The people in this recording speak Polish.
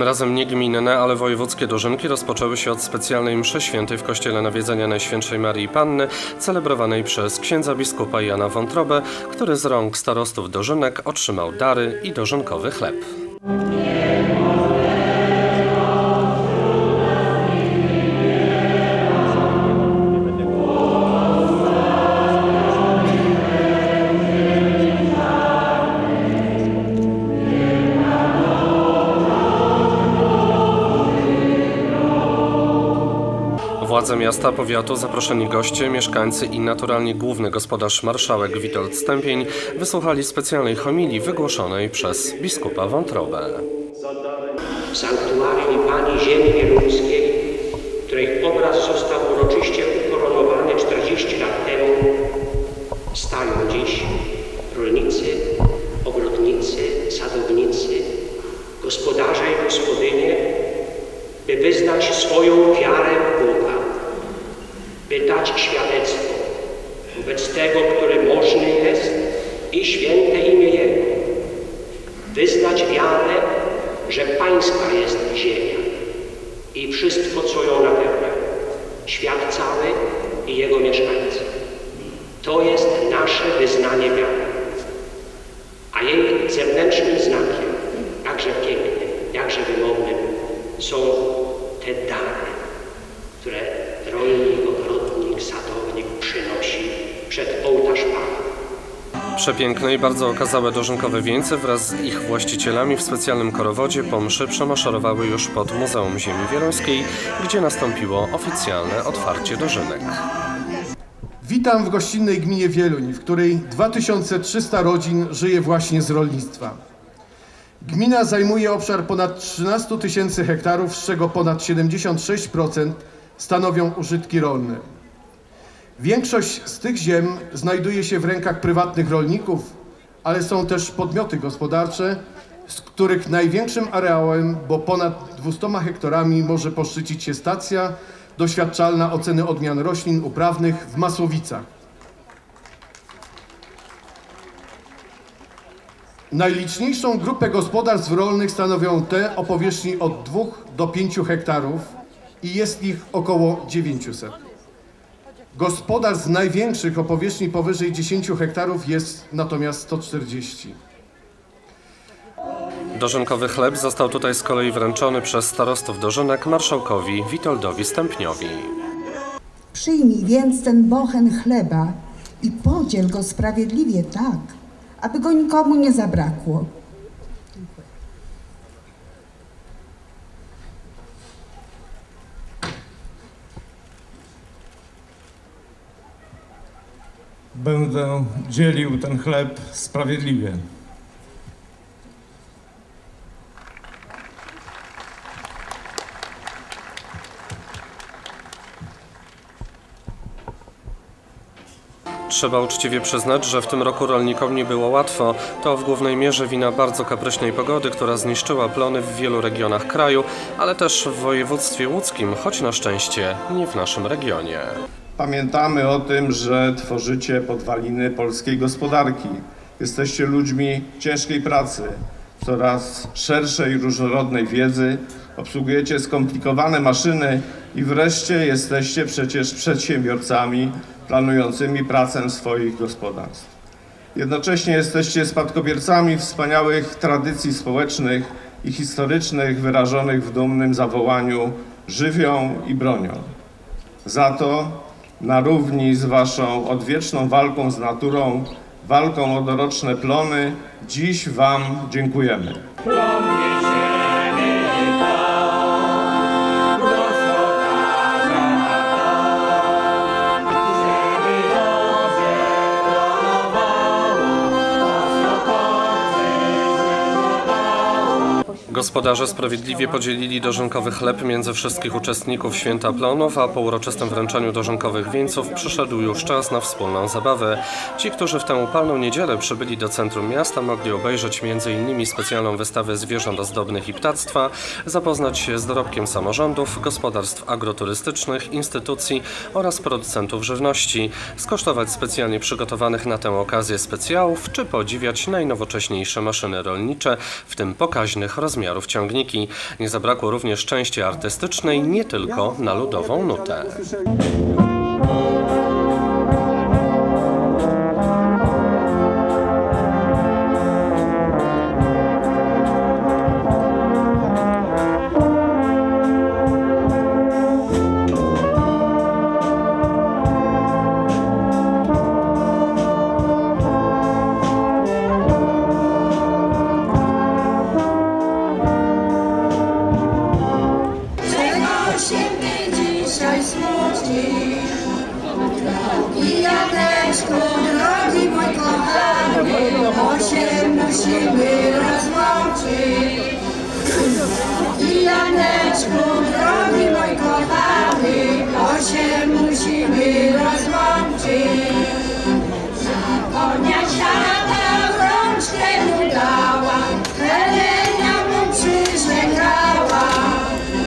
Tym razem nie gminne, ale wojewódzkie dożynki rozpoczęły się od specjalnej mszy świętej w kościele Nawiedzenia Najświętszej Marii Panny, celebrowanej przez księdza biskupa Jana Wątrobę, który z rąk starostów dożynek otrzymał dary i dożynkowy chleb. Władze miasta, powiatu, zaproszeni goście, mieszkańcy i naturalnie główny gospodarz marszałek Witold Stępień wysłuchali specjalnej homilii wygłoszonej przez biskupa Wątrobę. sanktuarium Pani Ziemi Wieluńskiej, której obraz został uroczyście ukoronowany 40 lat temu, stają dziś rolnicy, ogrodnicy, sadownicy, gospodarze i gospodynie, by wyznać swoją wiarę w Boga, by dać świadectwo wobec tego, który możny jest i święte imię Jego, wyznać wiarę, że Pańska jest ziemia i wszystko, co ją napełnia, świat cały i jego mieszkańcy. To jest nasze wyznanie wiary. A jej zewnętrznym znakiem, jakże pięknym, jakże wymownym, są te dary, sadownik przynosi przed ołtarz Pana. Przepiękne i bardzo okazałe dożynkowe wieńce wraz z ich właścicielami w specjalnym korowodzie po mszy przemaszerowały już pod Muzeum Ziemi Wieluńskiej, gdzie nastąpiło oficjalne otwarcie dożynek. Witam w gościnnej gminie Wieluń, w której 2300 rodzin żyje właśnie z rolnictwa. Gmina zajmuje obszar ponad 13 tysięcy hektarów, z czego ponad 76% stanowią użytki rolne. Większość z tych ziem znajduje się w rękach prywatnych rolników, ale są też podmioty gospodarcze, z których największym areałem, bo ponad 200 hektarami, może poszczycić się stacja doświadczalna oceny odmian roślin uprawnych w Masłowicach. Najliczniejszą grupę gospodarstw rolnych stanowią te o powierzchni od 2 do 5 hektarów i jest ich około 900. Gospodarstw największych o powierzchni powyżej 10 hektarów jest natomiast 140. Dożynkowy chleb został tutaj z kolei wręczony przez starostów dożynek marszałkowi Witoldowi Stępniowi. Przyjmij więc ten bochen chleba i podziel go sprawiedliwie tak, aby go nikomu nie zabrakło. Będę dzielił ten chleb sprawiedliwie. Trzeba uczciwie przyznać, że w tym roku rolnikom nie było łatwo. To w głównej mierze wina bardzo kapryśnej pogody, która zniszczyła plony w wielu regionach kraju, ale też w województwie łódzkim, choć na szczęście nie w naszym regionie. Pamiętamy o tym, że tworzycie podwaliny polskiej gospodarki. Jesteście ludźmi ciężkiej pracy, coraz szerszej, różnorodnej wiedzy, obsługujecie skomplikowane maszyny i wreszcie jesteście przecież przedsiębiorcami planującymi pracę swoich gospodarstw. Jednocześnie jesteście spadkobiercami wspaniałych tradycji społecznych i historycznych wyrażonych w dumnym zawołaniu żywią i bronią. Za to na równi z waszą odwieczną walką z naturą, walką o doroczne plony, dziś wam dziękujemy. Gospodarze sprawiedliwie podzielili dożynkowy chleb między wszystkich uczestników Święta Plonów, a po uroczystym wręczeniu dożynkowych wieńców przyszedł już czas na wspólną zabawę. Ci, którzy w tę upalną niedzielę przybyli do centrum miasta, mogli obejrzeć m.in. specjalną wystawę zwierząt ozdobnych i ptactwa, zapoznać się z dorobkiem samorządów, gospodarstw agroturystycznych, instytucji oraz producentów żywności, skosztować specjalnie przygotowanych na tę okazję specjałów, czy podziwiać najnowocześniejsze maszyny rolnicze, w tym pokaźnych rozmiarów rozmiarów ciągniki. Nie zabrakło również części artystycznej, nie tylko na ludową nutę. musimy rozłączyć. Zapomniać na